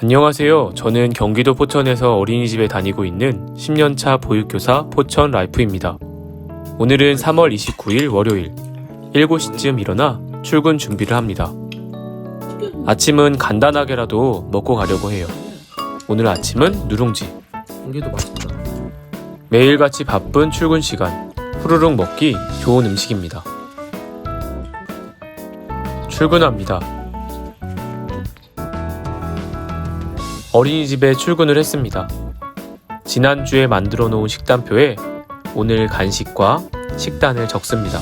안녕하세요. 저는 경기도 포천에서 어린이집에 다니고 있는 10년차 보육교사 포천 라이프입니다. 오늘은 3월 29일 월요일 7시쯤 일어나 출근 준비를 합니다. 아침은 간단하게라도 먹고 가려고 해요. 오늘 아침은 누룽지. 맛있다. 매일같이 바쁜 출근 시간. 후루룩 먹기 좋은 음식입니다. 출근합니다. 어린이집에 출근을 했습니다. 지난주에 만들어 놓은 식단표에 오늘 간식과 식단을 적습니다.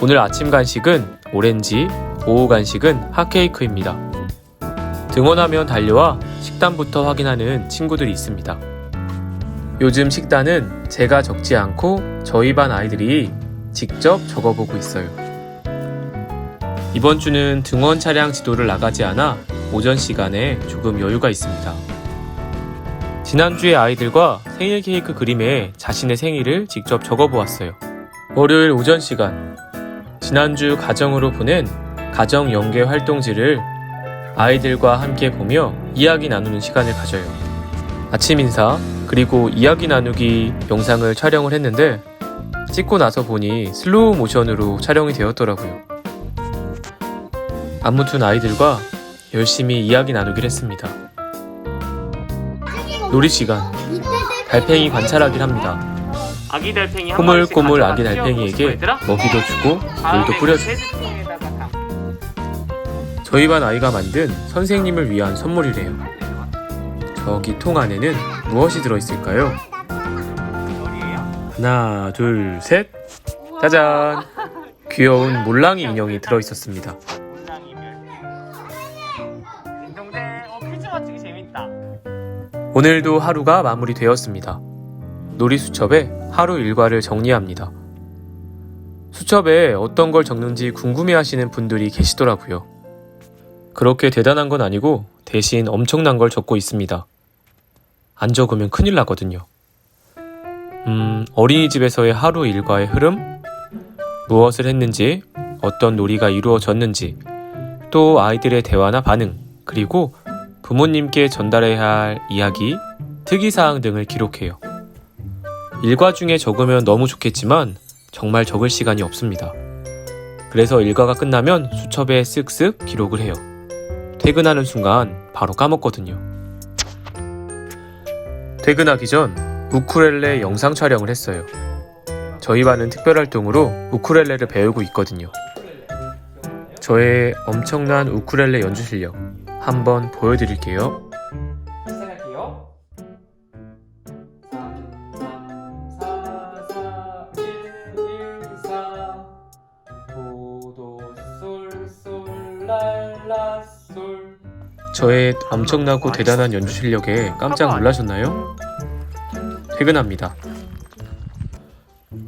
오늘 아침 간식은 오렌지, 오후 간식은 핫케이크입니다. 등원하면 달려와 식단부터 확인하는 친구들이 있습니다. 요즘 식단은 제가 적지 않고 저희 반 아이들이 직접 적어보고 있어요. 이번 주는 등원 차량 지도를 나가지 않아 오전 시간에 조금 여유가 있습니다. 지난주에 아이들과 생일 케이크 그림에 자신의 생일을 직접 적어보았어요. 월요일 오전 시간, 지난주 가정으로 보낸 가정 연계 활동지를 아이들과 함께 보며 이야기 나누는 시간을 가져요. 아침 인사, 그리고 이야기 나누기 영상을 촬영을 했는데 찍고 나서 보니 슬로우 모션으로 촬영이 되었더라고요. 아무튼 아이들과 열심히 이야기 나누기를 했습니다. 놀이 시간, 달팽이 관찰하기를 합니다. 아기 달팽이 한 꼬물꼬물 아기 달팽이에게? 먹이도 주고 물도 그 뿌려주고 저희 반 아이가 만든 선생님을 위한 선물이래요. 저기 통 안에는 무엇이 들어있을까요? 하나, 둘, 셋. 짜잔! 귀여운 몰랑이 인형이 들어있었습니다. 오늘도 하루가 마무리되었습니다. 놀이 수첩에 하루 일과를 정리합니다. 수첩에 어떤 걸 적는지 궁금해 하시는 분들이 계시더라고요. 그렇게 대단한 건 아니고 대신 엄청난 걸 적고 있습니다. 안 적으면 큰일 나거든요. 음, 어린이집에서의 하루 일과의 흐름? 무엇을 했는지, 어떤 놀이가 이루어졌는지, 또 아이들의 대화나 반응, 그리고 부모님께 전달해야 할 이야기, 특이사항 등을 기록해요. 일과 중에 적으면 너무 좋겠지만 정말 적을 시간이 없습니다. 그래서 일과가 끝나면 수첩에 쓱쓱 기록을 해요. 퇴근하는 순간 바로 까먹거든요. 퇴근하기 전 우쿨렐레 영상 촬영을 했어요. 저희 반은 특별활동으로 우쿨렐레를 배우고 있거든요. 저의 엄청난 우쿨렐레 연주 실력 한번 보여드릴게요. 시작할게요 3 3 4 4 1 1 4 도도 솔 솔 랄라 솔 저의 엄청나고 대단한 연주 실력에 깜짝 놀라셨나요? 퇴근합니다.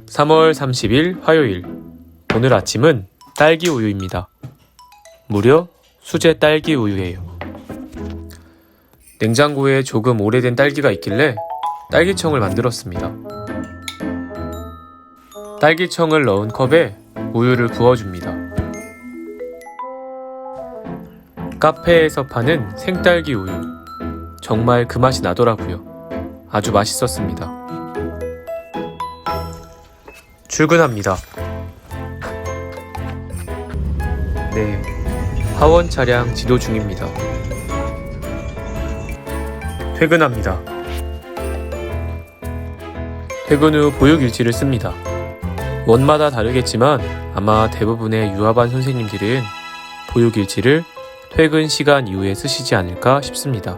3월 30일 화요일. 오늘 아침은 딸기 우유입니다. 무려 수제 딸기 우유예요. 냉장고에 조금 오래된 딸기가 있길래 딸기청을 만들었습니다. 딸기청을 넣은 컵에 우유를 부어줍니다. 카페에서 파는 생딸기 우유. 정말 그 맛이 나더라고요. 아주 맛있었습니다. 출근합니다. 네. 하원 차량 지도 중입니다. 퇴근합니다. 퇴근 후 보육 일지를 씁니다. 원마다 다르겠지만 아마 대부분의 유아반 선생님들은 보육 일지를 퇴근 시간 이후에 쓰시지 않을까 싶습니다.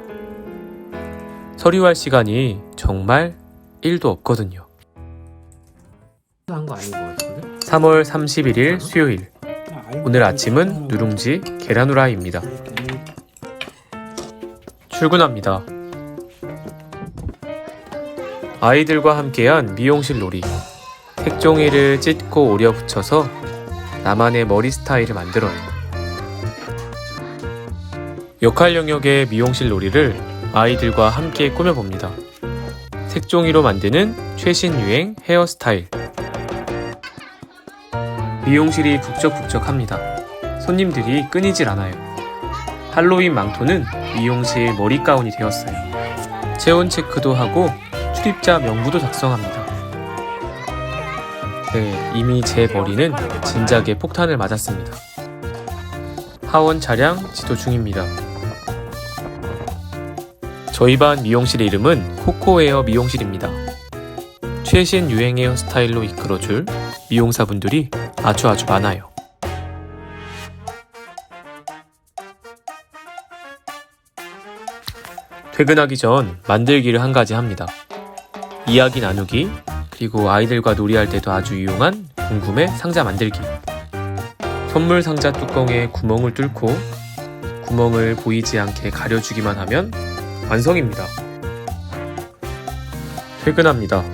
서류할 시간이 정말 1도 없거든요. 한거 아닌 것 같은데? 3월 31일 수요일. 오늘 아침은 누룽지 계란 후라이입니다. 출근합니다. 아이들과 함께한 미용실 놀이. 색종이를 찢고 오려 붙여서 나만의 머리 스타일을 만들어요. 역할 영역의 미용실 놀이를 아이들과 함께 꾸며봅니다. 색종이로 만드는 최신 유행 헤어스타일. 미용실이 북적북적합니다. 손님들이 끊이질 않아요. 할로윈 망토는 미용실 머리 가운이 되었어요. 체온 체크도 하고 출입자 명부도 작성합니다. 네, 이미 제 머리는 진작에 폭탄을 맞았습니다. 하원 차량 지도 중입니다. 저희 반 미용실 이름은 코코에어 미용실입니다. 최신 유행 헤어스타일로 이끌어줄 미용사분들이 아주 아주 많아요. 퇴근하기 전 만들기를 한 가지 합니다. 이야기 나누기, 그리고 아이들과 놀이할 때도 아주 유용한 궁금해 상자 만들기. 선물 상자 뚜껑에 구멍을 뚫고 구멍을 보이지 않게 가려주기만 하면 완성입니다. 퇴근합니다.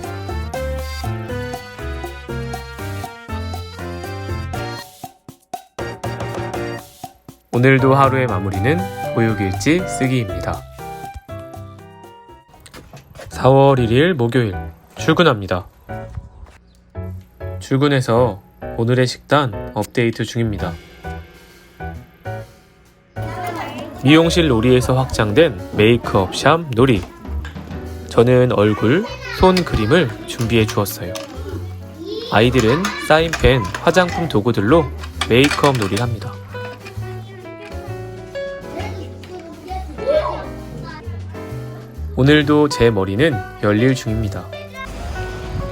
오늘도 하루의 마무리는 보육일지 쓰기입니다. 4월 1일 목요일 출근합니다. 출근해서 오늘의 식단 업데이트 중입니다. 미용실 놀이에서 확장된 메이크업 샵 놀이. 저는 얼굴, 손 그림을 준비해 주었어요. 아이들은 사인펜, 화장품 도구들로 메이크업 놀이를 합니다. 오늘도 제 머리는 열일 중입니다.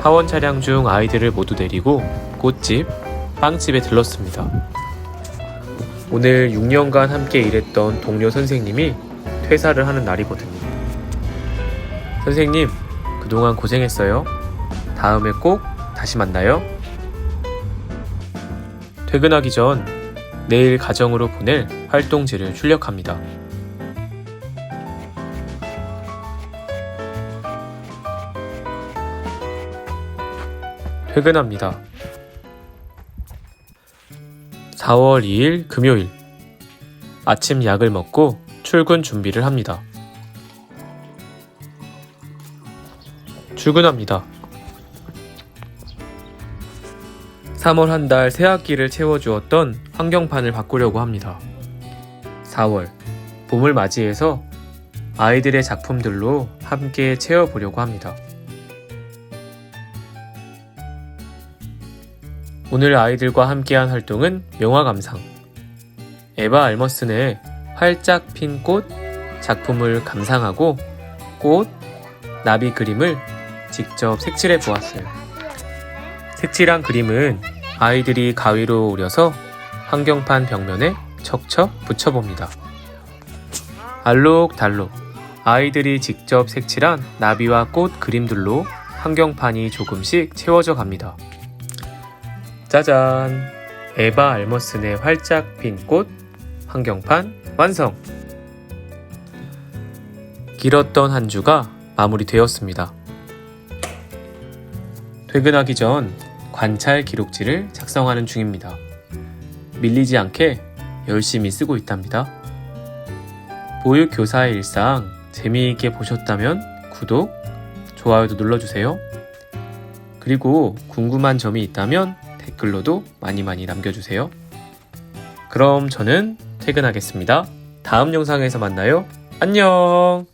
하원 차량 중 아이들을 모두 데리고 꽃집, 빵집에 들렀습니다. 오늘 6년간 함께 일했던 동료 선생님이 퇴사를 하는 날이거든요. 선생님, 그동안 고생했어요. 다음에 꼭 다시 만나요. 퇴근하기 전 내일 가정으로 보낼 활동지를 출력합니다. 퇴근합니다. 4월 2일 금요일 아침 약을 먹고 출근 준비를 합니다. 출근합니다. 3월 한 달 새 학기를 채워주었던 환경판을 바꾸려고 합니다. 4월 봄을 맞이해서 아이들의 작품들로 함께 채워보려고 합니다. 오늘 아이들과 함께한 활동은 영화 감상. 에바 알머슨의 활짝 핀 꽃 작품을 감상하고 꽃, 나비 그림을 직접 색칠해 보았어요. 색칠한 그림은 아이들이 가위로 오려서 환경판 벽면에 척척 붙여봅니다. 알록달록 아이들이 직접 색칠한 나비와 꽃 그림들로 환경판이 조금씩 채워져 갑니다. 짜잔! 에바 알머슨의 활짝 핀 꽃 환경판 완성! 길었던 한 주가 마무리되었습니다. 퇴근하기 전 관찰 기록지를 작성하는 중입니다. 밀리지 않게 열심히 쓰고 있답니다. 보육 교사의 일상 재미있게 보셨다면 구독, 좋아요도 눌러주세요. 그리고 궁금한 점이 있다면 댓글로도 많이 많이 남겨주세요. 그럼 저는 퇴근하겠습니다. 다음 영상에서 만나요. 안녕!